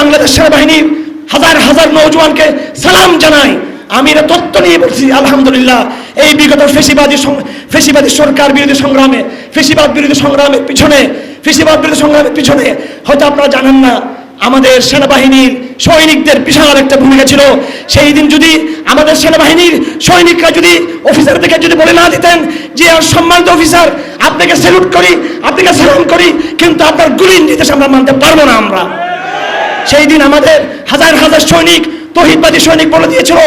বাংলাদেশ সেনাবাহিনীর হাজার হাজার নৌজওয়ানকে সালাম জানাই। আমি এটা তথ্য নিয়ে বলছি, আলহামদুলিল্লাহ। এই বিগত ফেসিবাদী ফেসিবাদী সরকার বিরোধী সংগ্রামে, ফেসিবাদ বিরোধী সংগ্রামের পিছনে, ফেসিবাদ বিরোধী সংগ্রামের পিছনে, হয়তো আপনারা জানেন না, আমাদের সেনাবাহিনীর সৈনিকদের বিশাল একটা ভূমিকা ছিল। সেই দিন যদি আমাদের সেনাবাহিনীর সৈনিকরা যদি অফিসারদেরকে যদি বলে না দিতেন যে সম্মানিত অফিসার, আপনাকে স্যালুট করি, আপনাকে সালাম করি, কিন্তু আপনার গুলির নির্দেশ আমরা মানতে পারব না আমরা। সেই দিন আমাদের হাজার হাজার সৈনিক, তহিদবাদী সৈনিক বলে দিয়েছিল,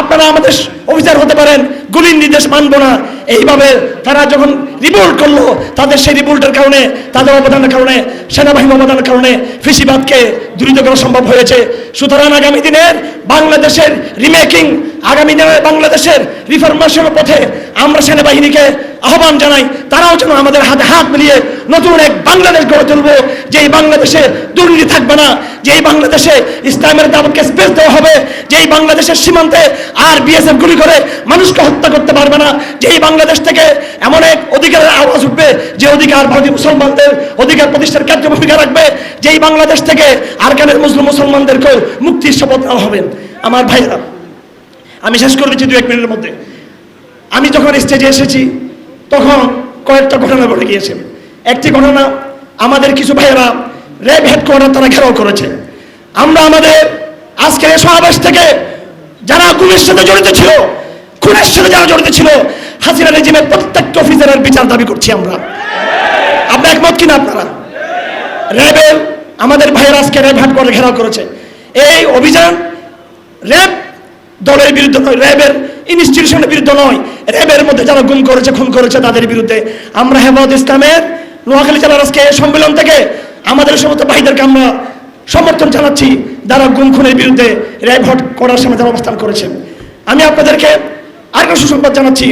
আপনারা আমাদের অফিসার হতে পারেন, গুলির নির্দেশ মানব না। এইভাবে তারা যখন রিভোল্ট করল। তাদের সেই রিভোল্টের কারণে, তাদের অবদানের কারণে, সেনাবাহিনীর অবদানের কারণে ফিসিবাদকে দূরীত করা সম্ভব হয়েছে। সুতরাং আগামী দিনের বাংলাদেশের রিমেকিং আগামী দিনের বাংলাদেশের রিফরমেশনের পথে আমরা সেনাবাহিনীকে আহ্বান জানাই, তারাও যেন আমাদের হাতে হাত মিলিয়ে নতুন এক বাংলাদেশ গড়ে তুলবো, যেই বাংলাদেশে দুর্নীতি থাকবে না, যেই বাংলাদেশে ইসলামের দাবতকে স্পেস দেওয়া হবে, যেই বাংলাদেশের সীমান্তে আর বিএসএফ গুলি করে মানুষকে হত্যা করতে পারবে না, যেই বাংলাদেশ থেকে এমন এক অধিকারের আওয়াজ উঠবে, যে অধিকার ভারতীয় মুসলমানদের অধিকার প্রতিষ্ঠার ক্ষেত্রে ভূমিকা রাখবে, যেই বাংলাদেশ থেকে আরকানের মুসলিম মুসলমানদেরকেও মুক্তির শপথ নেওয়া হবে। আমার ভাইরা আমি শেষ করে দিচ্ছি দু এক মিনিটের মধ্যে। আমি যখন স্টেজে এসেছি, তখন কয়েকটা ঘটনা ঘটে গিয়েছে। একটি ঘটনা আমাদের কিছু ভাইয়েরা র্যাব হেডকোয়ার্টার তারা ঘেরাও করেছে। আমরা আমাদের আজকের এই সমাবেশ থেকে যারা গুমের সাথে জড়িত ছিল, খুনের সাথে যারা জড়িত ছিল হাসিনা রেজিমের প্রত্যেকটা অফিসারের বিচার দাবি করছি আমরা। আপনার একমত কিনা আপনারা? র্যাবের আমাদের ভাইয়েরা আজকে র্যাব হেডকোয়ার্টার ঘেরাও করেছে। এই অভিযান র্যাব দলের বিরুদ্ধে নয় র্যাবের ইনস্টিটিউশনের বিরুদ্ধে নয়। র্যাবের মধ্যে যারা গুম করেছে, খুন করেছে, তাদের বিরুদ্ধে আমরা হেফাজত ইসলামের নোয়াখালী জেলার আজকে সম্মেলন থেকে আমাদের সমস্ত ভাইদেরকে আমরা সমর্থন জানাচ্ছি যারা গুম খুনের বিরুদ্ধে র্যাব হট করার সময় যারা অবস্থান করেছেন। আমি আপনাদেরকে আরেকটা সুসংবাদ জানাচ্ছি।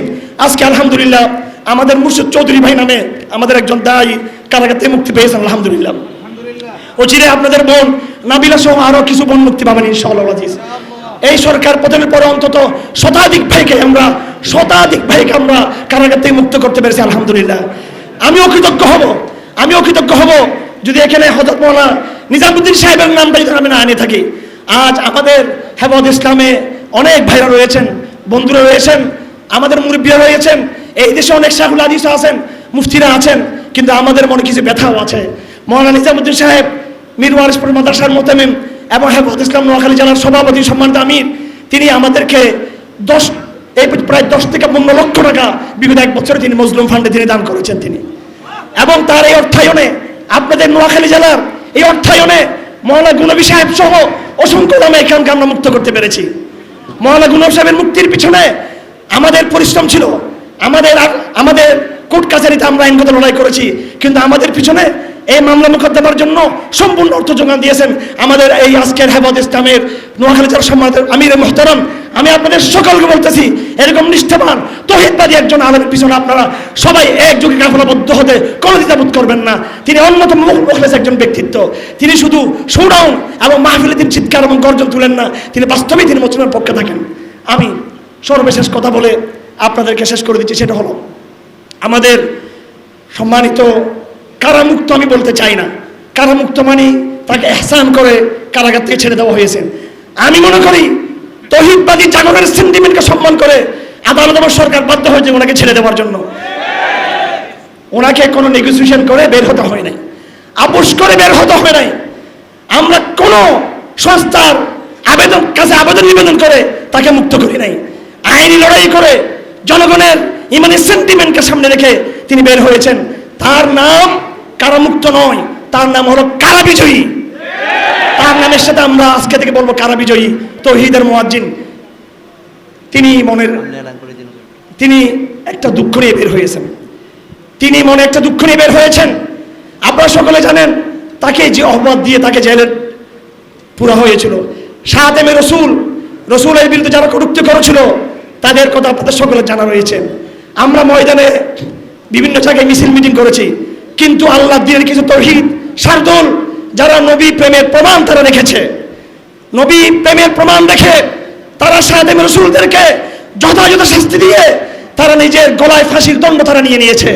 আজকে আলহামদুলিল্লাহ আমাদের মুর্শিদ চৌধুরী ভাই নামে আমাদের একজন দায়ী কারাগার থেকে মুক্তি পেয়েছেন, আলহামদুলিল্লাহ। অচিরে আপনাদের বোন নাবিলা সহ আরও কিছু বোন মুক্তি পাবেন, ইনশাআল্লাহ এই সরকার পতনের পরে অন্তত শতাধিক ভাইকে আমরা, শতাধিক ভাইকে আমরা কারাগার থেকে মুক্ত করতে পেরেছি, আলহামদুলিল্লাহ। আমিও কৃতজ্ঞ হব, আমিও কৃতজ্ঞ হব, যদি এখানে হজরত মৌলানা নিজামুদ্দিন সাহেবের নামটা যদি আমি না আনে থাকি। আজ আমাদের হেফাজ ইসলামে অনেক ভাইরা রয়েছেন, বন্ধুরা রয়েছেন আমাদের মুরব্বীরা রয়েছেন, এই দেশে অনেক শাহুল আদিস আছেন, মুফতিরা আছেন, কিন্তু আমাদের মনে কিছু ব্যথাও আছে। মৌলানা নিজামুদ্দিন সাহেব মীর ওয়ারিসপুর মাদ্রাসার মোতামিম এবং হেফাজত ইসলাম নোয়াখালী জেলার সভাপতি সম্মানিত আমির, তিনি আমাদেরকে দশ, এই প্রায় দশ থেকে পনেরো লক্ষ টাকা বিগত এক বছরে তিনি মজলুম ফান্ডে তিনি দান করেছেন তিনি। এবং তার এই অর্থায়নে আপনাদের নোয়াখালী জেলার এই অর্থায়নে মৌলানা গুনবী সাহেব সহ অসংখ্য দামে এখানকে আমরা মুক্ত করতে পেরেছি। মৌলানা গুনব সাহেবের মুক্তির পিছনে আমাদের পরিশ্রম ছিল। আমাদের আমাদের কোর্ট কাছারিতে আমরা আইনগত লড়াই করেছি, কিন্তু আমাদের পিছনে এই মামলা মোকদ্দমার জন্য সম্পূর্ণ অর্থ যোগান দিয়েছেন আমাদের এই আজকের হেফাজ ইসলামের নোয়াখালী জেলার সম্মানিত আমির মোহতারাম। আমি আপনাদের সকলকে বলতেছি, এরকম নিষ্ঠাবান, তহিদবাদী একজন আলমের পিছনে আপনারা সবাই একযোগে কাফলাবদ্ধ হতে কোনো দ্বিধাবোধ করবেন না। তিনি অন্যতম মুখলেস একজন ব্যক্তিত্ব। তিনি শুধু শোডাউন এবং মাহফিলে তিনি চিৎকার এবং গর্জন তুলেন না, তিনি বাস্তবেই তিনি মুসলিমের পক্ষে থাকেন। আমি সর্বশেষ কথা বলে আপনাদেরকে শেষ করে দিচ্ছি, সেটা হলো, আমাদের সম্মানিত কারামুক্ত আমি বলতে চাই না। কারামুক্ত মানে তাকে এহসান করে কারাগার থেকে ছেড়ে দেওয়া হয়েছে। আমি মনে করি তহিদবাদী জাগরণের সেন্টিমেন্টকে সম্মান করে আদালত এবং সরকার বাধ্য হয়েছে ওনাকে ছেড়ে দেওয়ার জন্য। ওনাকে কোনো নেগোসিয়েশন করে বের হতে হয় নাই। আপোষ করে বের হতে হবে নাই। আমরা কোনো সংস্থার আবেদন কাছে আবেদন নিবেদন করে তাকে মুক্ত করি নাই। আইনি লড়াই করে জনগণের ইমানের সেন্টিমেন্টকে সামনে রেখে তিনি বের হয়েছেন। তার নাম কারামুক্ত নয়, তার নাম হলো কারা বিজয়ী তার নামের সাথে আমরা আজকে থেকে বলব কারা বিজয়ী তৌহিদের মোয়াজ্জিন। তিনি মনের তিনি একটা দুঃখ নিয়ে বের হয়েছেন। তিনি মনে একটা দুঃখ নিয়ে বের হয়েছেন। আপনারা সকলে জানেন, তাকে যে অহবাদ দিয়ে তাকে জেলে পুরা হয়েছিল। সাহাতেমে রসুল, রসুলের বিরুদ্ধে যারা কটুক্তি করেছিল তাদের কথা আপনাদের সকলের জানা রয়েছে। আমরা ময়দানে বিভিন্ন জায়গায় মিছিল মিটিং করেছি। কিন্তু আল্লাহ দিনের কিছু তহিদ সারদুল যারা নবী প্রেমের প্রমাণ তারা রেখেছে। নবী প্রেমের প্রমাণ রেখে তারা সাহাদেম রসুলদেরকে যথাযথ শাস্তি দিয়ে তারা নিজের গলায় ফাঁসির দণ্ড তারা নিয়ে নিয়েছে।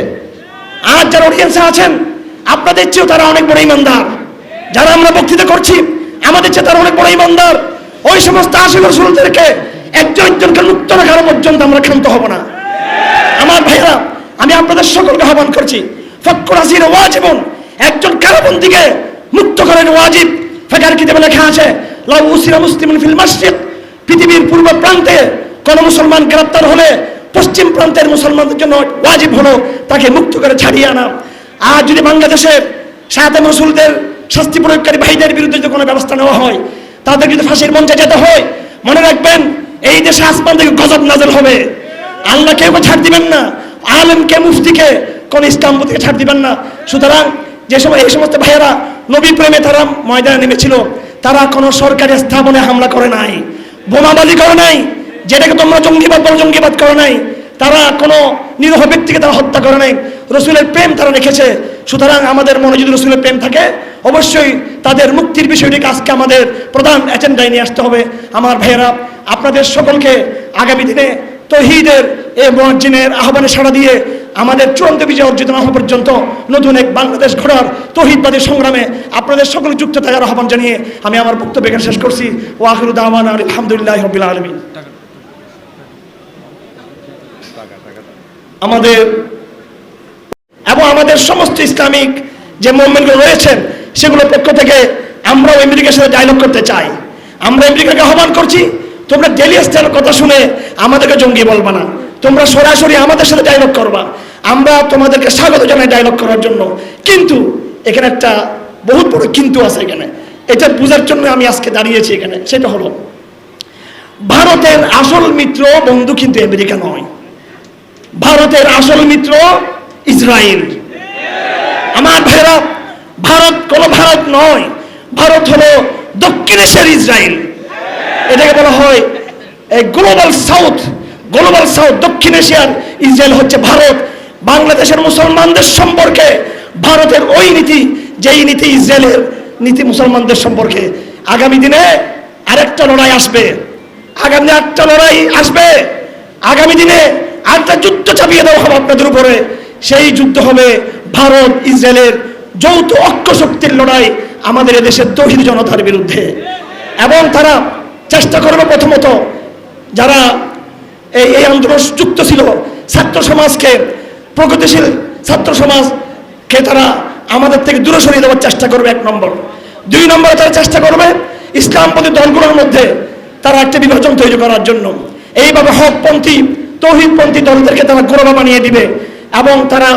আজ যারা অডিয়েন্সে আছেন, আপনাদের চেয়েও তারা অনেক বড় ইমানদার। যারা আমরা বক্তৃতা করছি, আমাদের চেয়ে তারা অনেক বড় ইমানদার। ওই সমস্ত আশিক রসুলদেরকে একজন একজনকে মুক্ত রাখার পর্যন্ত আমরা ক্ষান্ত হব না। আমার ভাইরা আমি আপনাদের সকলকে আহ্বান করছি ফক্কর হাসির ওয়াজিবন একজন কারাবন্দিকে মুক্ত করেন ওয়াজিব ফেকার কিতাবে লেখা আছে, লাউ উসিরা মুসলিমুন ফিল মসজিদ, পৃথিবীর পূর্ব প্রান্তে কোন মুসলমান গ্রেপ্তার হলে পশ্চিম প্রান্তের মুসলমানদের জন্য ওয়াজিব হলো তাকে মুক্ত করে ছাড়িয়ে আনা। আর যদি বাংলাদেশের সাথে রসুলদের শাস্তি প্রয়োগকারী ভাইদের বিরুদ্ধে যদি কোনো ব্যবস্থা নেওয়া হয়, তাদের যদি ফাঁসির মঞ্চে যেতে হয়, মনে রাখবেন এই দেশে আসমান থেকে গজব নাজল হবে। আল্লাহ কেউ ছাড় দিবেন না। আলেমকে, মুফতিকে কোন ইসলামপতিকে ছাড় দিবেন না। সুতরাং যে সময় এই সমস্ত ভাইয়েরা নবী প্রেমে তারা ময়দানে নেমেছিল, তারা কোনো সরকারি স্থাপনে হামলা করে নাই, বোমাবাজি করে নাই, যেটাকে তোমরা জঙ্গিবাদ বলো, জঙ্গিবাদ করে নাই, তারা কোনো নিরহ ব্যক্তিকে তারা হত্যা করে নাই। রসুলের প্রেম তারা রেখেছে। সুতরাং আমাদের মনে যদি রসুলের প্রেম থাকে অবশ্যই তাদের মুক্তির বিষয়টিকে আজকে আমাদের প্রধান এজেন্ডায় নিয়ে আসতে হবে। আমার ভাইয়েরা আপনাদের সকলকে আগামী দিনে তহিদের এ মহাজিনের আহ্বানে সাড়া দিয়ে আমাদের চূড়ান্ত বিজয় অর্জিত না হওয়া পর্যন্ত নতুন এক বাংলাদেশ ঘোরার তহিদবাদী সংগ্রামে আপনাদের সকলে যুক্ত থাকার আহ্বান জানিয়ে আমি আমার বক্তব্য এখানে শেষ করছি। ও আখরুদ আহমান আলহামদুলিল্লাহ রবিল আলমী আমাদের এবং আমাদের সমস্ত ইসলামিক যে মুভমেন্টগুলো রয়েছেন, সেগুলোর পক্ষ থেকে আমরাও আমেরিকার সাথে ডায়লগ করতে চাই। আমরা আমেরিকাকে আহ্বান করছি, তোমরা ডেলি স্টাইলের কথা শুনে আমাদেরকে জঙ্গি বলবা না। তোমরা সরাসরি আমাদের সাথে ডায়লগ করবা। আমরা তোমাদেরকে স্বাগত জানাই ডায়লগ করার জন্য। কিন্তু এখানে একটা বহুত বড় কিন্তু আছে এখানে। এটা বোঝার জন্য আমি আজকে দাঁড়িয়েছি এখানে। সেটা হলো, ভারতের আসল মিত্র বন্ধু কিন্তু আমেরিকা নয়। ভারতের আসল মিত্র ইসরায়েল আমার ভাইরা ভারত কোনো ভারত নয়, ভারত হলো দক্ষিণ এশিয়ার ইসরায়েল এটাকে বলা হয় গ্লোবাল সাউথ গ্লোবাল সাউথ দক্ষিণ এশিয়ার ইসরায়েল হচ্ছে ভারত। বাংলাদেশের মুসলমানদের সম্পর্কে ভারতের ওই নীতি, যেই নীতি ইসরায়েলের নীতি মুসলমানদের সম্পর্কে আগামী দিনে আরেকটা লড়াই আসবে। আগামী দিনে একটা লড়াই আসবে। আগামী দিনে আরেকটা যুদ্ধ চাপিয়ে দেওয়া হবে আপনাদের উপরে। সেই যুদ্ধ হবে ভারত ইসরায়েলের যৌথ অক্ষ শক্তির লড়াই আমাদের এদেশের তহিদ জনতার বিরুদ্ধে। এবং তারা চেষ্টা করবে প্রথমত যারা এই এই আন্দোলন যুক্ত ছিল, ছাত্র সমাজকে, প্রগতিশীল ছাত্র সমাজকে তারা আমাদের থেকে দূরে সরিয়ে দেওয়ার চেষ্টা করবে এক নম্বর। দুই নম্বরে তারা চেষ্টা করবে ইসলামপন্থী দলগুলোর মধ্যে তারা একটা বিভাজন তৈরি করার জন্য। এইভাবে হকপন্থী, তৌহিদপন্থী দলদেরকে তারা গোড়া বানিয়ে দিবে। এবং তারা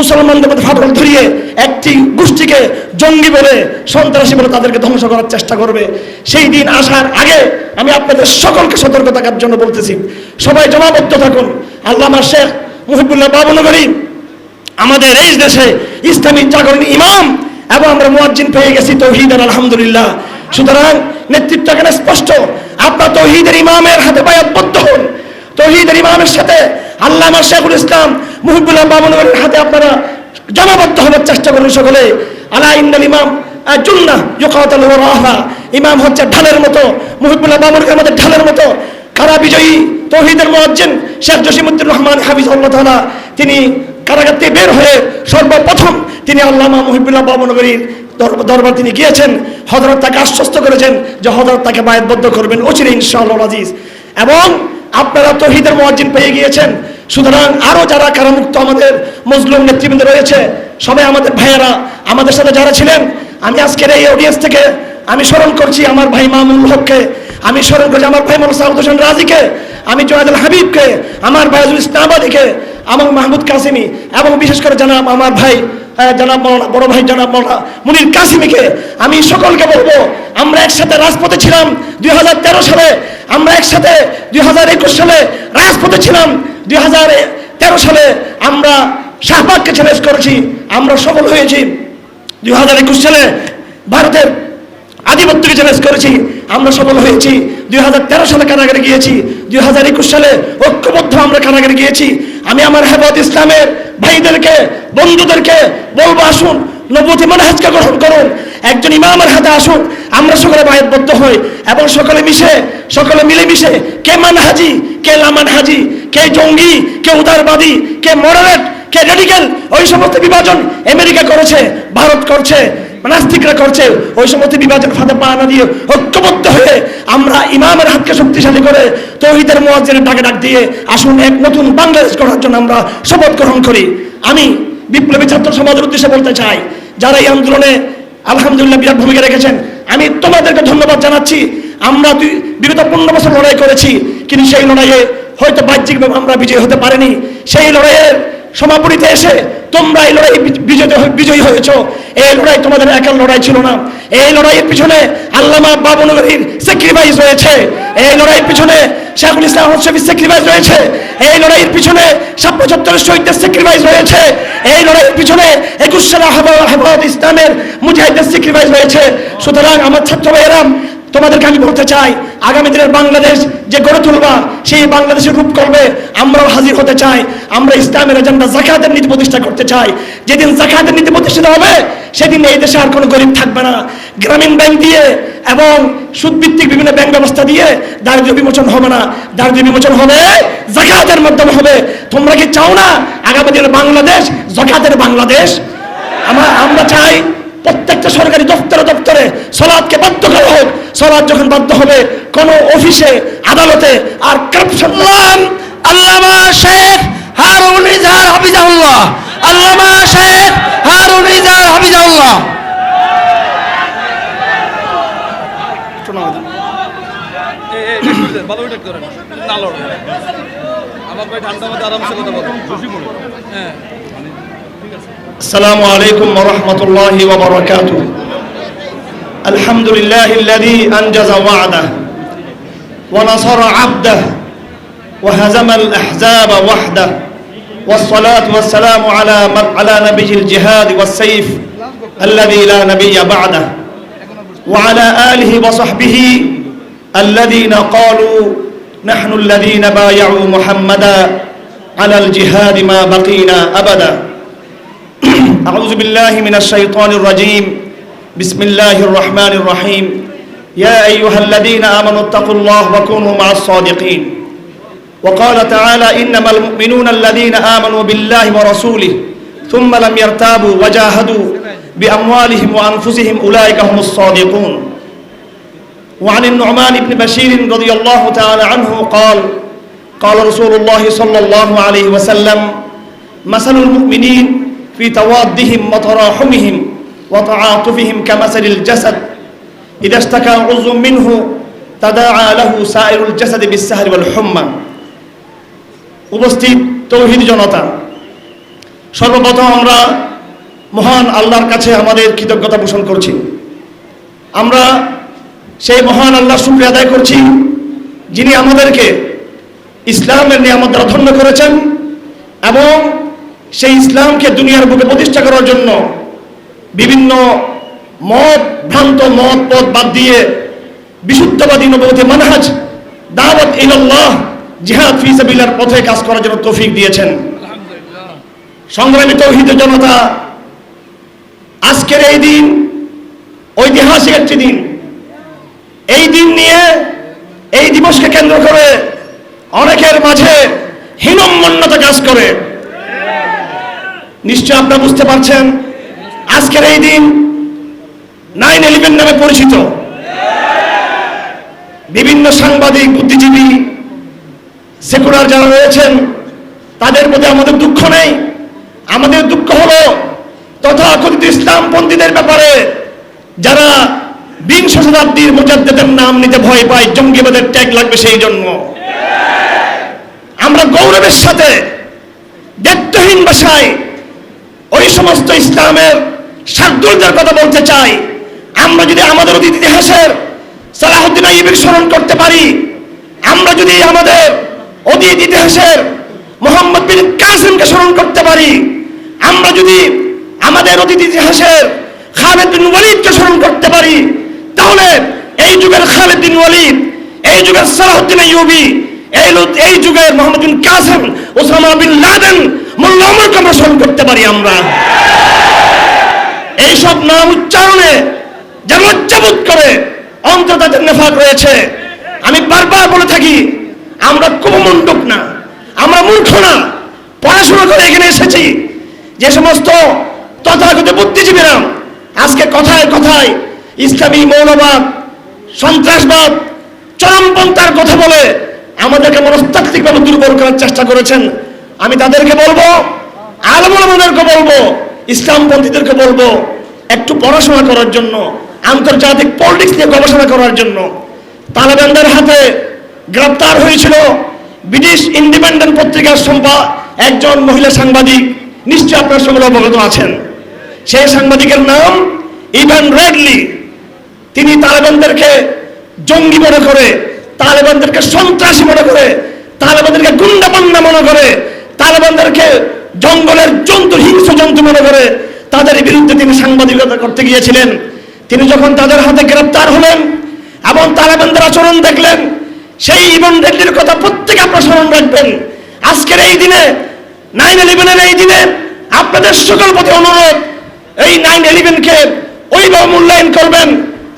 মুসলমানদের মধ্যে ফাটল ধরিয়ে একটি গোষ্ঠীকে জঙ্গি বলে, সন্ত্রাসী বলে তাদেরকে ধ্বংস করার চেষ্টা করবে। সেই দিন আসার আগে আমি আপনাদের সকলকে সতর্ক থাকার জন্য বলতেছি। সবাই জমাবদ্ধ থাকুন। আল্লামা শেখ মুহিবুল্লাহ বাবুনগরী আমাদের এই দেশে ইসলামী জাগরণ ইমাম এবং আমরা মুয়াজ্জিন পেয়ে গেছি তৌহিদের আলহামদুলিল্লাহ। সুতরাং নেতৃত্ব এখানে স্পষ্ট, আপনার তৌহিদের ইমামের হাতে বায়াবদ্ধ হন। তৌহিদের ইমামের সাথে আল্লামা শেখুল ইসলাম মুহিবুল্লাহ বাবনগরের হাতে আপনারা জমাবদ্ধ হবার চেষ্টা করুন সকলে। আলা ইন্দাল ইমাম জুন্না ইউকাতাল রাহা ইমাম হচ্ছে ঢালের মতো, মুহিবুল্লাহ বাবনগরের মধ্যে ঢালের মতো। কারা বিজয়ী? তৌহিদের মুয়াজ্জিন শেখ জসিমুদ্দিন রহমান হাফিজ আল্লাহ তাআলা। তিনি কারাগার থেকে বের হয়ে সর্বপ্রথম তিনি আল্লামা মুহিবুল্লাহ বাবনগরীর দর- দরবার তিনি গিয়েছেন। হজরত তাকে আশ্বস্ত করেছেন যে হজরত তাকে বায়বদ্ধ করবেন। অচিরে ইনশাআল্লাহ আজিজ। এবং আপনারা তহিদের মুয়াজ্জিন পেয়ে গিয়েছেন। সুতরাং আরও যারা কারামুক্ত আমাদের মজলুম নেতৃবৃন্দ রয়েছে, সবাই আমাদের ভাইয়েরা, আমাদের সাথে যারা ছিলেন, আমি আজকের এই অডিয়েন্স থেকে আমি স্মরণ করছি আমার ভাই মামুল হককে, আমি স্মরণ করছি আমার ভাই মোহাম্মদ সাউদ হোসেন রাজিকে, আমি জয়াদুল হাবিবকে, আমার ভাইজুল ইসলামাবাদীকে আমার মাহমুদ কাসিমি, এবং বিশেষ করে জানাব আমার ভাই জনাব মৌলানা, বড় ভাই জনাব মৌলানা মুনির কাসিমিকে, আমি সকলকে বলব, আমরা একসাথে রাজপথে ছিলাম দুই হাজার তেরো সালে, আমরা একসাথে দুই হাজার একুশ সালে রাজপথে ছিলাম। দু হাজার তেরো সালে আমরা শাহবাগকে চ্যালেঞ্জ করেছি, আমরা সফল হয়েছি। দুই সালে ভারতের আধিপত্যকে চ্যালেঞ্জ করেছি, আমরা সফল হয়েছি। দুই সালে কারাগারে গিয়েছি, দুই হাজার একুশ সালে ঐক্যবদ্ধ আমরা কারাগারে গিয়েছি। আমি আমার হেফাজত ইসলামের ভাইদেরকে, বন্ধুদেরকে বলব, আসুন, নবতী মানহাজকে গ্রহণ করুন। একজন ইমামের হাতে আসুন আমরা সকলে বায়বদ্ধ হই এবং সকলে মিশে, সকলে মিলেমিশে কে মানহাজি, কে লামান হাজি কে জঙ্গি, কে উদারবাদী, কে মডারেট, কে রেডিক্যাল, ওই সমস্ত বিভাজন আমেরিকা করেছে, ভারত করছে, নাস্তিকরা করছে, ওই সমস্ত বিভাজন ফাঁদে পা না দিয়ে ঐক্যবদ্ধ হয়ে আমরা ইমামের হাতকে শক্তিশালী করে তৌহিদের মোয়াজ্জেনের ডাকে ডাক দিয়ে আসুন এক নতুন বাংলাদেশ গড়ার জন্য আমরা শপথ গ্রহণ করি। আমি বিপ্লবী ছাত্র সমাজের উদ্দেশ্যে বলতে চাই, যারা এই আন্দোলনে আলহামদুলিল্লাহ বিরাট ভূমিকা রেখেছেন। আমি তোমাদেরকে ধন্যবাদ জানাচ্ছি। আমরা দুই বিগত পনেরো বছর লড়াই করেছি, কিন্তু সেই লড়াইয়ে হয়তো বাহ্যিকভাবে আমরা বিজয়ী হতে পারিনি। সেই লড়াইয়ের সমাপনীতে এসে তোমরা এই লড়াই বিজয় বিজয়ী হয়েছ। এই লড়াই তোমাদের একার লড়াই ছিল না। এই লড়াইয়ের পিছনে আল্লামা বাবুনগরীর স্যাক্রিফাইস রয়েছে। এই লড়াইয়ের পিছনে শেখুল ইসলাম শফির স্যাক্রিফাইস রয়েছে। এই লড়াইয়ের পিছনে সাত পঁচাত্তরের শহীদদের স্যাক্রিফাইস রয়েছে। এই লড়াইয়ের পিছনে একুশ সালে হেফাজত ইসলামের মুজাহিদের স্যাক্রিফাইস রয়েছে। সুতরাং আমার ছাত্র ভাইয়েরাম, তোমাদেরকে আমি বলতে চাই, আগামী দিনের বাংলাদেশ যে গড়ে তুলবা, সেই বাংলাদেশের রূপ করবে আমরাও হাজির হতে চাই। আমরা ইসলামের এজেন্ডা জাকাতের নীতি প্রতিষ্ঠা করতে চাই। যেদিন জাকাতের নীতি প্রতিষ্ঠিত হবে, সেদিন এই দেশে আর কোনো গরিব থাকবে না। গ্রামীণ ব্যাংক দিয়ে এবং সুদভিত্তিক বিভিন্ন ব্যাংক ব্যবস্থা দিয়ে দারিদ্র্য বিমোচন হবে না। দারিদ্র্য বিমোচন হবে, জাকাতের মাধ্যমে হবে। তোমরা কি চাও না আগামী দিনের বাংলাদেশ জাকাতের বাংলাদেশ? আমরা আমরা চাই প্রত্যেকটা সরকারি দপ্তরে দপ্তরে সলাদকে বাধ্য করা হোক। সলাদ যখন বাধ্য হবে, কোন অফিসে, আদালতে আর কারপ্শন আল্লামা শেখ হারুন ইজহার হাফিজাহুল্লাহ। আল্লামা শেখ হারুন ইজহার হাফিজাহুল্লাহ ভালো ওইটা করেন না লড়েন আমার ভাই ঠান্ডা মাথায় আরামসে কথা বলেন খুশি মনে হ্যাঁ السلام عليكم ورحمة الله وبركاته الحمد لله الذي أنجز وعده ونصر عبده وهزم الأحزاب وحده والصلاة والسلام على على نبي الجهاد والسيف الذي لا نبي بعده وعلى آله وصحبه الذين قالوا نحن الذين بايعوا محمدا على الجهاد ما بقينا أبدا. أعوذ بالله من الشيطان الرجيم. بسم الله الرحمن الرحيم. يا أيها الذين آمنوا اتقوا الله وكونوا مع الصادقين. وقال تعالى إنما المؤمنون الذين آمنوا بالله ورسوله ثم لم يرتابوا وجاهدوا بأموالهم وأنفسهم أولئك هم الصادقون وعن النعمان بن بشير رضي الله تعالى عنه قال قال رسول الله صلى الله عليه وسلم مثل المؤمنين في توادهم وتراحمهم وتعاطفهم كمثل الجسد إذا اشتكى عضو منه تداعى له سائر الجسد بالسهر والحمى উপস্থিত তৌহিদ জনতা সর্বপ্রথম আমরা মহান আল্লাহর কাছে আমাদের কৃতজ্ঞতা পোষণ করছি। আমরা সেই মহান আল্লাহ শুক্রিয়া আদায় করছি যিনি আমাদেরকে ইসলামের নিয়ামত ধন্য করেছেন এবং সেই ইসলামকে দুনিয়ার বুকে প্রতিষ্ঠা করার জন্য বিভিন্ন মত ভ্রান্ত মত পথ বাদ দিয়ে বিশুদ্ধবাদী নবতী মানহাজ দাওয়াত ইলাল্লাহ জিহাদ ফি সাবিলার পথে কাজ করার জন্য তৌফিক দিয়েছেন। সংগ্রামী তৌহিদ জনতা আজকের এই দিন ঐতিহাসিক একটি দিন। এই দিন নিয়ে এই দিবসকে কেন্দ্র করে অনেকের মাঝে হীনম্মন্যতা কাজ করে। নিশ্চয় আপনারা বুঝতে পারছেন, আজকের এই দিন নাইন ইলেভেন নামে পরিচিত। বিভিন্ন সাংবাদিক, বুদ্ধিজীবী সেকুলার যারা রয়েছেন, তাদের প্রতি আমাদের দুঃখ নেই। আমাদের দুঃখ হলো তথাকথিত ইসলামপন্থীদের ব্যাপারে যারা বিংশ শতাব্দীর মুজাদ্দেদের নাম নিতে ভয় পায়, জঙ্গিবাদের ট্যাগ লাগবে সেই জন্য। আমরা গৌরবের সাথে, দায়িত্বহীন ভাষায় ওই সমস্ত ইসলামের শার্দুলদের কথা বলতে চাই। আমরা যদি আমাদের অতীত ইতিহাসের সালাহুদ্দিন আইবির স্মরণ করতে পারি, আমরা যদি আমাদের অতীত ইতিহাসের মোহাম্মদ বিন কাসিমকে স্মরণ করতে পারি, আমরা যদি আমাদের অতীত ইতিহাসের খালেদ ওয়ালিদকে স্মরণ করতে পারি। তাহলে এই যুগের খালেদ ওয়ালিদ, এই যুগের সালাহুদ্দিন আইয়ুবি, এই এই যুগের Muhammad bin Qasim, Osama bin Laden Mullah ওমরকে আমরা স্মরণ করতে পারি আমরা। এইসব নাম উচ্চারণে যেন লজ্জাবোধ করে অন্তর তাদের নেফাক রয়েছে। আমি বারবার বলে থাকি, আমরা কুমন্ডুক না, আমরা মূর্খ না। পড়াশোনা করে এখানে এসেছি। যে সমস্ত তথাগত বুদ্ধিজীবীরা আজকে কথায় কথায় ইসলামী মৌলবাদ সন্ত্রাসবাদ, চরমপন্থার কথা বলে আমাদেরকে মনস্তাত্ত্বিকভাবে দুর্বল করার চেষ্টা করেছেন। আমি তাদেরকে বলব আলমাদেরকে বলব, ইসলামপন্থীদেরকে বলব, একটু পড়াশোনা করার জন্য, আন্তর্জাতিক পলিটিক্স নিয়ে গবেষণা করার জন্য। তালেবানদের হাতে গ্রেপ্তার হয়েছিল ব্রিটিশ ইন্ডিপেন্ডেন্ট পত্রিকার সম্পা, একজন মহিলা সাংবাদিক। নিশ্চয় আপনার সঙ্গে অবগত আছেন। সেই সাংবাদিকের নাম ইভান রেডলি। তিনি তালেবানদেরকে জঙ্গি মনে করে, তালেবানদেরকে সন্ত্রাসী মনে করে, তালেবানদেরকে গুন্ডাপান্না মনে করে, তালেবানদেরকে জঙ্গলের জন্তু, হিংস্র জন্তু মনে করে। তাদের বিরুদ্ধে তিনি সাংবাদিকতা করতে গিয়েছিলেন। তিনি যখন তাদের হাতে গ্রেপ্তার হলেন এবং তালেবানদের আচরণ দেখলেন, সেই ইবন রেডলির কথা প্রত্যেকে আপনার রাখবেন। আজকের এই দিনে নাইন ইলেভেনের এই দিনে আপনাদের সকল প্রতি অনুরোধ এই নাইন ইলেভেনকে ওইভাবে মূল্যায়ন করবেন।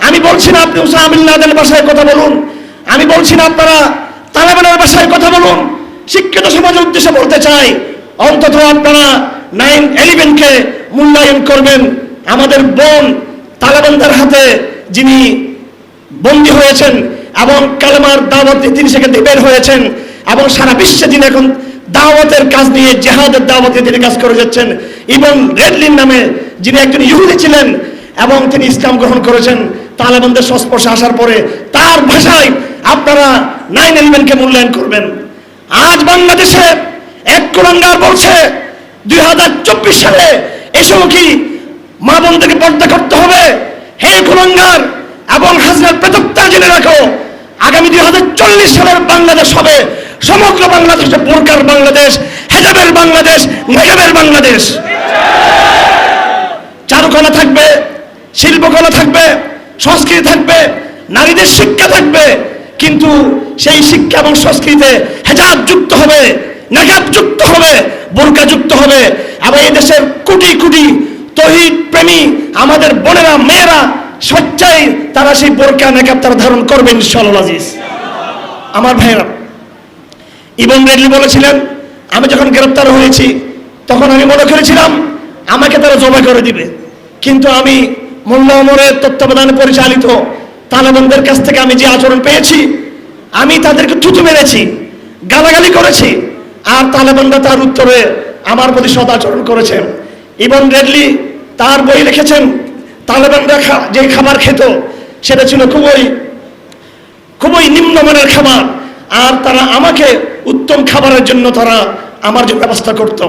আমি বলছি না আপনি উসামিল লাদেনের ভাষায় কথা বলুন। আমি বলছি না আপনারা তালেবানের ভাষায় কথা বলুন। শিক্ষিত সমাজের উদ্দেশ্যে বলতে চাই, অন্তত আপনারা নাইন ইলেভেনকে মূল্যায়ন করবেন। আমাদের বোন তালেবানদের হাতে যিনি বন্দী হয়েছেন এবং কালেমার দাওয়াতে তিনি সেখান থেকে বের হয়েছেন এবং সারা বিশ্বে তিনি এখন দাওয়াতের কাজ নিয়ে জেহাদের দাওয়াতে তিনি কাজ করে যাচ্ছেন এবং রেডলিন নামে যিনি একজন ইহুদি ছিলেন এবং তিনি ইসলাম গ্রহণ করেছেন, তালেবানদের সংস্পর্শে আসার পরে তার ভাষায় আপনারা নাইন ইলেভেনকে মূল্যায়ন করবেন। আজ বাংলাদেশে এক কুলাঙ্গার বলছে, দুই হাজার চব্বিশ সালে এসব কি মা বোনদেরকে পর্দা করতে হবে? হে কুলাঙ্গার এবং হাসিনার প্রেতত্তা জেনে রাখো, আগামী দুই হাজার চল্লিশ সালের বাংলাদেশ হবে সমগ্র বাংলাদেশে বোরকার বাংলাদেশ, হেজাবের বাংলাদেশ নেগাবের বাংলাদেশ। চারুকলা থাকবে, শিল্পকলা থাকবে, সংস্কৃতি থাকবে, নারীদের শিক্ষা থাকবে, কিন্তু সেই শিক্ষা এবং সংস্কৃতিতে হেজাব যুক্ত হবে নেগাব যুক্ত হবে, বোরকা যুক্ত হবে। আবার এই দেশের কোটি কোটি তহিদ প্রেমী, আমাদের বোনেরা, মেয়েরা, সচ্চাই তারা সেই বোরকা নেকাব তারা ধারণ করবেন ইনশাআল্লাহ, আজিজ। আমার ভাইয়েরা, ইবন রেডলি বলেছিলেন, আমি যখন গ্রেপ্তার হয়েছি, তখন আমি মনে করেছিলাম, আমাকে তারা জমা করে দিবে। কিন্তু আমি মোল্লা ওমরের তত্ত্বাবধানে পরিচালিত তালেবানদের কাছ থেকে আমি যে আচরণ পেয়েছি, আমি তাদেরকে থুতু মেরেছি, গালাগালি করেছি, আর তালেবানরা তার উত্তরে আমার প্রতি সদ আচরণ করেছে। ইবন রেডলি তার বই লিখেছেন তালেবানরা যে খাবার খেত, সেটা ছিল খুবই খুবই নিম্নমানের খাবার, আর তারা আমাকে উত্তম খাবারের জন্য তারা আমার জন্য ব্যবস্থা করত।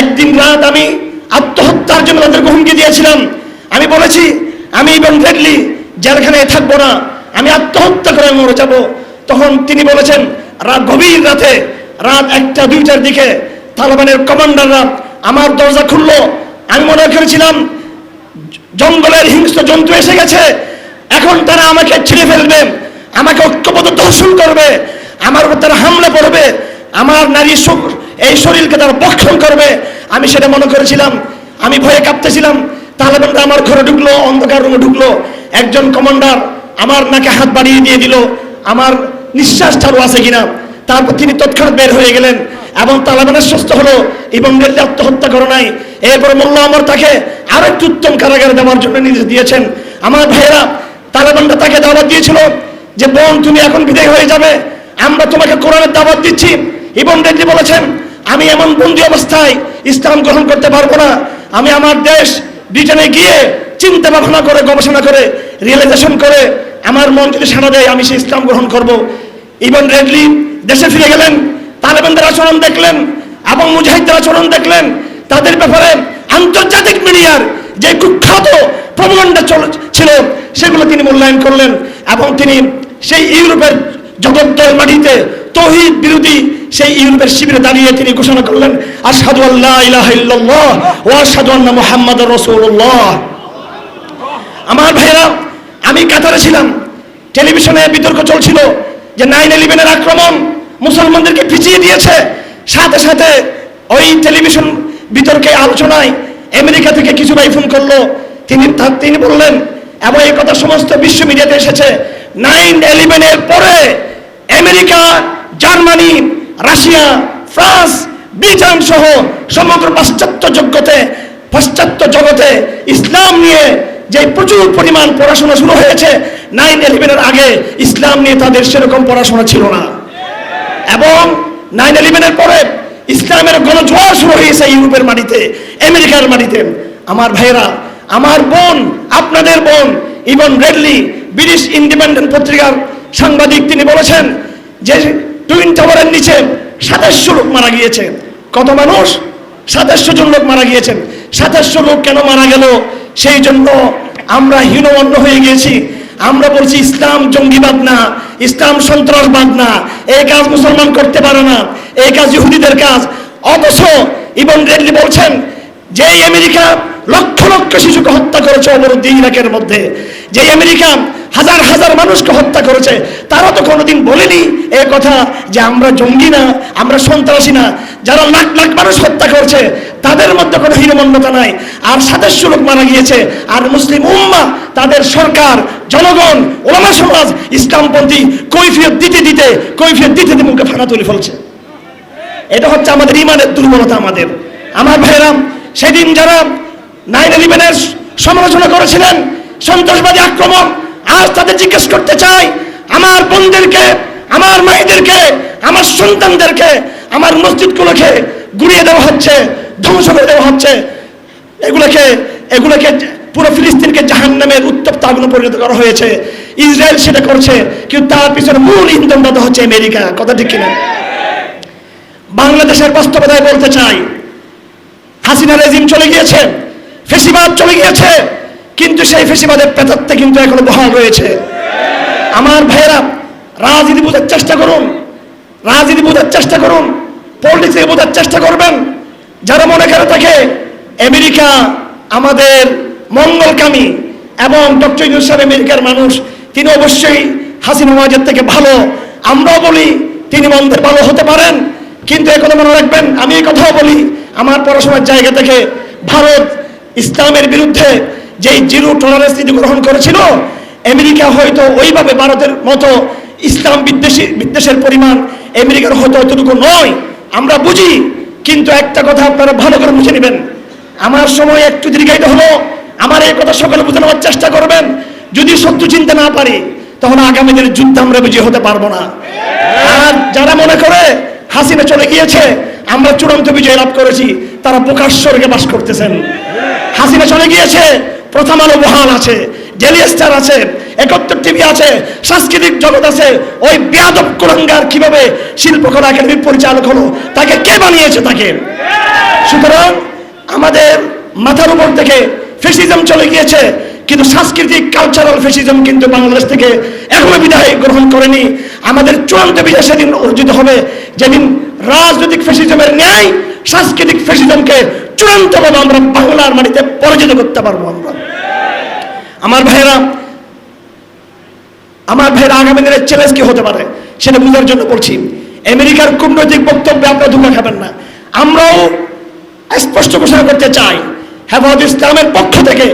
একদিন রাত আমি আত্মহত্যার জন্য তাদেরকে হুমকি দিয়েছিলাম। আমি বলেছি, আমি এবং রেডলি জেলখানায় থাকব না, আমি আত্মহত্যা করে মরে যাব। তখন তিনি বলেছেন, রাত গভীর রাতে, রাত একটা, দুইটার দিকে তালেবানের কমান্ডাররা আমার দরজা খুললো। আমি মনে করেছিলাম, জঙ্গলের হিংস্র জন্তু এসে গেছে। এখন তারা আমাকে ছিঁড়ে ফেলবে, আমাকে ঐক্যবদ্ধ দর্শন করবে, আমার উপর তারা হামলা পড়বে আমার নারী এই শরীরকে তারা বক্ষণ করবে আমি সেটা মনে করেছিলাম, আমি ভয়ে কাঁপতেছিলাম। তালেবানরা আমার ঘরে ঢুকলো, অন্ধকার রুমে ঢুকলো। একজন কমান্ডার আমার নাকে হাত বাড়িয়ে দিয়ে দিল। আমার নিঃশ্বাস চালু আছে কিনা? তারপর তিনি তৎক্ষণাৎ বের হয়ে গেলেন এবং তালেবানের সুস্থ হলো এবং আত্মহত্যা করে নাই। এরপর মোল্লা আমার তাকে আরও একটু উত্তম কারাগারে দেওয়ার জন্য নির্দেশ দিয়েছেন। আমার ভাইয়েরা, তালেবানরা তাকে দাওয়াত দিয়েছিল যে, বোন, তুমি এখন বিদায় হয়ে যাবে। আমরা তোমাকে কোরআনের দাওয়াত দিচ্ছি। এবং রেড্ডি বলেছেন, আমি এমন বন্দি অবস্থায় ইসলাম গ্রহণ করতে পারব না। আমি আমার দেশ ব্রিটেনে গিয়ে চিন্তা ভাবনা করে, গবেষণা করে রিয়েলাইজেশন করে, আমার মন যদি সাড়া দেয়, আমি সেই ইসলাম গ্রহণ করব। ইভেন রেডলি দেশে ফিরে গেলেন, তালেবানদের আচরণ দেখলেন এবং মুজাহিদদের আচরণ দেখলেন। তাদের ব্যাপারে আন্তর্জাতিক মিডিয়ার যে কুখ্যাত প্রবন্ধ ছিল, সেগুলো তিনি মূল্যায়ন করলেন এবং তিনি সেই ইউরোপের জগদ্দল মাটিতে তহিদ বিরোধী সেই ইউরোপের শিবিরে দাঁড়িয়ে তিনি ঘোষণা করলেন, আশহাদু আল্লাহ ইল্লাল্লাহ ওয়া আশহাদু আন্না মুহাম্মাদুর আমার ভাইরা আমি কাতারে ছিলাম, টেলিভিশনে বিতর্ক চলছিল যে নাইন ইলেভেনের আক্রমণ মুসলমানদেরকে পিছিয়ে দিয়েছে। সাথে সাথে ওই টেলিভিশন বিতর্কে আলোচনায় আমেরিকা থেকে কিছু ভাই ফোন করল। তিনি তিনি বললেন এবং এই কথা সমস্ত বিশ্ব মিডিয়াতে এসেছে। নাইন ইলেভেনের পরে America, Germany Russia, France, Britain সহ সমগ্র পাশ্চাত্য জগতে পাশ্চাত্য জগতে ইসলাম নিয়ে যে প্রচুর পরিমাণ পড়াশোনা শুরু হয়েছে নাইন ইলেভেনের আগে ইসলাম নিয়ে তাদের সেরকম পড়াশোনা ছিল না। এবং নাইন ইলেভেনের পরে ইসলামের গণজোয়ার শুরু হয়েছে ইউরোপের মাটিতে, আমেরিকার মাটিতে। আমার ভাইয়েরা, আমার বোন, আপনাদের বোন ইবন রেডলি, ব্রিটিশ ইন্ডিপেন্ডেন্ট পত্রিকার সাংবাদিক, তিনি বলেছেন যে টুইন টাওয়ারের নিচে সাতাশশো লোক মারা গিয়েছে। কত মানুষ? সাতাশশো জন লোক মারা গিয়েছেন। সাতাশশো লোক কেন মারা গেল? সেই জন্য আমরা হীনমন্য হয়ে গিয়েছি। আমরা বলছি, ইসলাম জঙ্গিবাদ না, ইসলাম সন্ত্রাসবাদ না, এই কাজ মুসলমান করতে পারে না, এই কাজ ইহুদিদের কাজ। অথচ ইবন রেডলি বলছেন যে আমেরিকা লক্ষ লক্ষ শিশুকে হত্যা করেছে অবরোধ ইরাকের মধ্যে যে আমেরিকা হাজার হাজার মানুষকে হত্যা করেছে। তারা তো কোনোদিন বলেনি এ কথা যে আমরা জঙ্গি না, আমরা সন্ত্রাসী না। যারা লাখ লাখ মানুষ হত্যা করছে, তাদের মধ্যে কোনো হীনমন্যতা নাই। আর সাতাশশো লোক মারা গিয়েছে, আর মুসলিম উম্মা, তাদের সরকার, জনগণ, ওলামা সমাজ, ইসলামপন্থী কৈফিয়ত দিতে দিতে, কৈফিয়ত দিতে দিতে মুখে ফানা তুলে ফেলছে। এটা হচ্ছে আমাদের ইমানের দুর্বলতা আমাদের। আমার ভাইয়েরা, সেদিন যারা নাইন ইলেভেনের সমালোচনা করেছিলেন, সন্ত্রাসবাদী আক্রমণ আজ তাদের জিজ্ঞেস করতে চাই, আমার বোনদেরকে, আমার মায়েদেরকে, আমার সন্তানদেরকে আমার মসজিদগুলোকে গুড়িয়ে দেওয়া হচ্ছে, ধ্বংস করে দেওয়া হচ্ছে। এগুলোকে এগুলোকে পুরো ফিলিস্তিনকে জাহান নামের উত্তপ্ত আগুনে পরিণত করা হয়েছে। ইসরায়েল সেটা করছে, কিন্তু তার পিছনে মূল ইন্ধনদাতা হচ্ছে আমেরিকা। কথা ঠিক কিনা? বাংলাদেশের বাস্তবতায় বলতে চাই হাসিনা রেজিম চলে গিয়েছে, ফেসিবাদ চলে গিয়েছে কিন্তু সেই ফেসিবাদের পেতাত্তে কিন্তু এখনও বহাল রয়েছে। আমার ভাইয়েরা, রাজনীতি বোঝার চেষ্টা করুন। রাজনীতি বোঝার চেষ্টা করুন। পলিটিক্স বোঝার চেষ্টা করবেন। যারা মনে করে থাকে, আমেরিকা আমাদের মঙ্গলকামী এবং ডক্টর ইউসুফ আমেরিকার মানুষ, তিনি অবশ্যই হাসিনা ওয়াজের থেকে ভালো। আমরাও বলি, তিনি মন্দের ভালো হতে পারেন। কিন্তু এখন মনে রাখবেন, আমি এই কথাও বলি, আমার পড়াশোনার জায়গা থেকে ভারত ইসলামের বিরুদ্ধে যেই জিরো টলারেন্স নীতি গ্রহণ করেছিল, আমেরিকা হয়তো ওইভাবে ভারতের মতো ইসলাম বিদ্বেষী বিদ্বেষের পরিমাণ আমেরিকার হয়তো অতটুকু নয়, আমরা বুঝি, কিন্তু একটা কথা আপনারা ভালো করে বুঝে নেবেন। আমার সময় একটু দীর্ঘায়িত হলো, আমার এই কথা সকলে বুঝে নেওয়ার চেষ্টা করবেন। যদি সত্য চিনতে না পারি, তখন আগামী দিনের যুদ্ধ আমরা বিজয়ী হতে পারব না। আর যারা মনে করে হাসিনা চলে গিয়েছে, আমরা চূড়ান্ত বিজয় লাভ করেছি, তারা প্রকাশ বাস করতেছেন। হাসিনা চলে গিয়েছে প্রথম আলো বহাল আছে ডেলি স্টার আছে, একাত্তর টিভি আছে, সাংস্কৃতিক জগৎ আছে, ওই বেয়াদব কুরঙ্গার কীভাবে শিল্পকলা একাডেমির পরিচালক হলো, তাকে কে বানিয়েছে তাকে? সুতরাং আমাদের মাথার উপর থেকে ফেসিজম চলে গিয়েছে, কিন্তু সাংস্কৃতিক কালচারাল ফেসিজম কিন্তু বাংলাদেশ থেকে এখনও বিদায় গ্রহণ করেনি। আমাদের চূড়ান্ত বিজয় সেদিন অর্জিত হবে, যেদিন রাজনৈতিক ফেসিজমের ন্যায় সাংস্কৃতিক ফেসিজমকে চূড়ান্তভাবে আমরা বাংলার মাটিতে পরাজিত করতে পারব আমরা। আমার ভাইয়েরা আমার ভাইয়েরা আগামী দিনের চ্যালেঞ্জ কি হতে পারে সেটা বোঝার জন্য বলছি। আমেরিকার কূটনৈতিক বক্তব্যে আপনারা ধোকা খাবেন না। আমরাও স্পষ্ট ঘোষণা করতে চাই, হেফাজত ইসলামের পক্ষ থেকে